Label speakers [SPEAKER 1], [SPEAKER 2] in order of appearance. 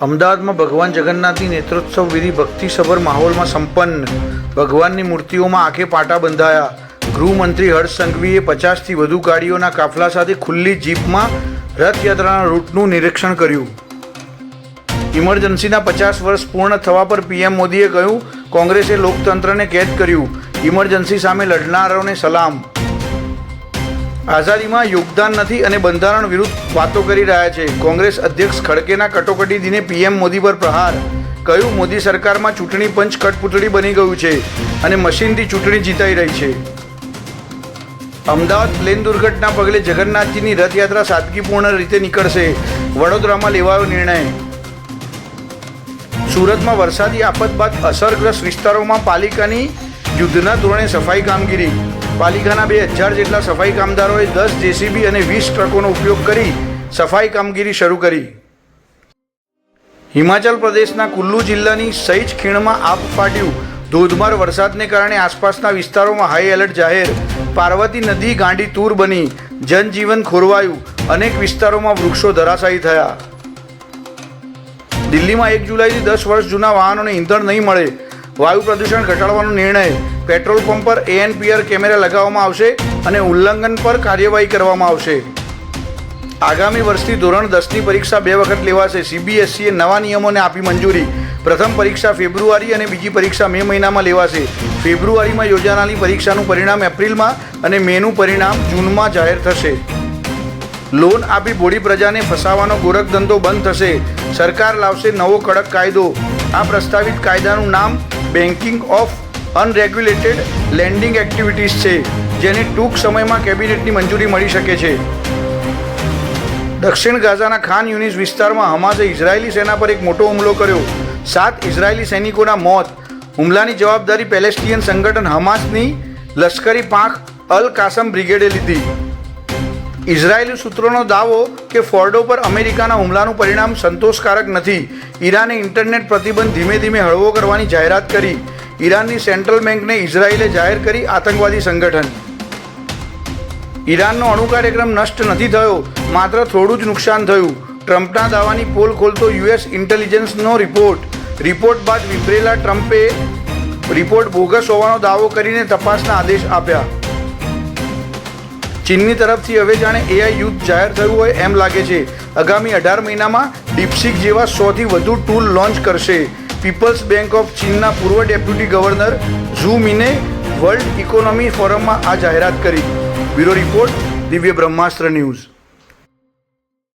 [SPEAKER 1] અમદાવાદમાં ભગવાન જગન્નાથની નેત્રોત્સવ વિધિ ભક્તિસભર માહોલમાં સંપન્ન. ભગવાનની મૂર્તિઓમાં આંખે પાટા બંધાયા. ગૃહમંત્રી હર્ષ સંઘવીએ પચાસથી વધુ ગાડીઓના કાફલા સાથે ખુલ્લી જીપમાં રથયાત્રાના રૂટનું નિરીક્ષણ કર્યું. ઇમરજન્સીના પચાસ વર્ષ પૂર્ણ થવા પર પીએમ મોદીએ કહ્યું, કોંગ્રેસે લોકતંત્રને કેદ કર્યું. ઇમરજન્સી સામે લડનારાઓને સલામ. આઝાદીમાં યોગદાન નથી અને બંધારણ વિરુદ્ધ વાતો કરી રહ્યા છે. કોંગ્રેસ અધ્યક્ષ ખડકેના કટોકટી દિને પીએમ મોદી પર પ્રહાર. કહ્યું, મોદી સરકારમાં ચૂંટણી પંચ કઠપૂતળી બની ગયું છે અને મશીનથી ચૂંટણી જીતાઈ રહી છે. અમદાવાદ પ્લેન દુર્ઘટના પગલે જગન્નાથજીની રથયાત્રા સાદગીપૂર્ણ રીતે નીકળશે. વડોદરામાં લેવાયો નિર્ણય. સુરતમાં વરસાદી આફત બાદ અસરગ્રસ્ત વિસ્તારોમાં પાલિકાની યુદ્ધના ધોરણે સફાઈ કામગીરી. પાલિકાના બે હજાર જેટલા સફાઈ કામદારોએ દસ જેસીબી અને વીસ ટ્રકોનો ઉપયોગ કરી સફાઈ કામગીરી શરૂ કરી. હિમાચલ પ્રદેશના કુલ્લુ જિલ્લાની સહીજ ખીણમાં આપ ફાટ્યું. ધોધમાર વરસાદને કારણે આસપાસના વિસ્તારોમાં હાઈ એલર્ટ જાહેર. પાર્વતી નદી ગાંડી તૂર બની. જનજીવન ખોરવાયું. અનેક વિસ્તારોમાં વૃક્ષો ધરાશાયી થયા. દિલ્હીમાં એક જુલાઈથી દસ વર્ષ જૂના વાહનોને ઈંધણ નહીં મળે. વાયુ પ્રદૂષણ ઘટાડવાનો નિર્ણય પેટ્રોલ પંપ પર એએનપીઆર કેમેરા લગાવવામાં આવશે અને ઉલ્લંઘન પર કાર્યવાહી કરવામાં આવશે. આગામી વર્ષથી ધોરણ દસની પરીક્ષા બે વખત લેવાશે. સીબીએસઈએ નવા નિયમોને આપી મંજૂરી. પ્રથમ પરીક્ષા ફેબ્રુઆરી અને બીજી પરીક્ષા મે મહિનામાં લેવાશે. ફેબ્રુઆરીમાં યોજાનારી પરીક્ષાનું પરિણામ એપ્રિલમાં અને મેનું પરિણામ જૂનમાં જાહેર થશે. લોન આપી બોડી પ્રજાને ફસાવાનો ગોરખધંધો બંધ થશે. સરકાર લાવશે નવો કડક કાયદો. આ પ્રસ્તાવિત કાયદાનું નામ banking of unregulated lending activities છે, જેને ટૂંક સમયમાં કેબિનેટની મંજૂરી મળી શકે છે. દક્ષિણ ગાઝાના ખાન યુનિસ વિસ્તારમાં હમાસે ઇઝરાયેલી સેના પર એક મોટો હુમલો કર્યો. સાત ઇઝરાયેલી સૈનિકોના મોત. હુમલાની જવાબદારી પેલેસ્ટિયન સંગઠન હમાસની લશ્કરી પાંખ અલ કાસમ બ્રિગેડે લીધી. ઇઝરાયેલી સૂત્રોનો દાવો કે ફોર્ડો પર અમેરિકાના હુમલાનું પરિણામ સંતોષકારક નથી. ઈરાને ઇન્ટરનેટ પ્રતિબંધ ધીમે ધીમે હળવો કરવાની જાહેરાત કરી. ઈરાનની સેન્ટ્રલ બેંકને ઇઝરાયેલે જાહેર કરી આતંકવાદી સંગઠન. ઈરાનનો અણુ કાર્યક્રમ નષ્ટ નથી થયો, માત્ર થોડું જ નુકસાન થયું. ટ્રમ્પના દાવાની પોલ ખોલતો યુએસ ઇન્ટેલિજન્સનો રિપોર્ટ. રિપોર્ટ બાદ વિફરેલા ટ્રમ્પે રિપોર્ટ બોગસ હોવાનો દાવો કરીને તપાસના આદેશ આપ્યા. ચીનની તરફથી હવે જાણે એઆઈ યુદ્ધ જાહેર થયું હોય એમ લાગે છે. આગામી અઢાર મહિનામાં ડીપસિક જેવા સોથી વધુ ટૂલ લોન્ચ કરશે. પીપલ્સ બેંક ઓફ ચીનના પૂર્વ ડેપ્યુટી ગવર્નર ઝુ મિને વર્લ્ડ ઇકોનોમી ફોરમમાં આ જાહેરાત કરી. બ્યુરો રિપોર્ટ દિવ્ય બ્રહ્માસ્ત્ર ન્યૂઝ.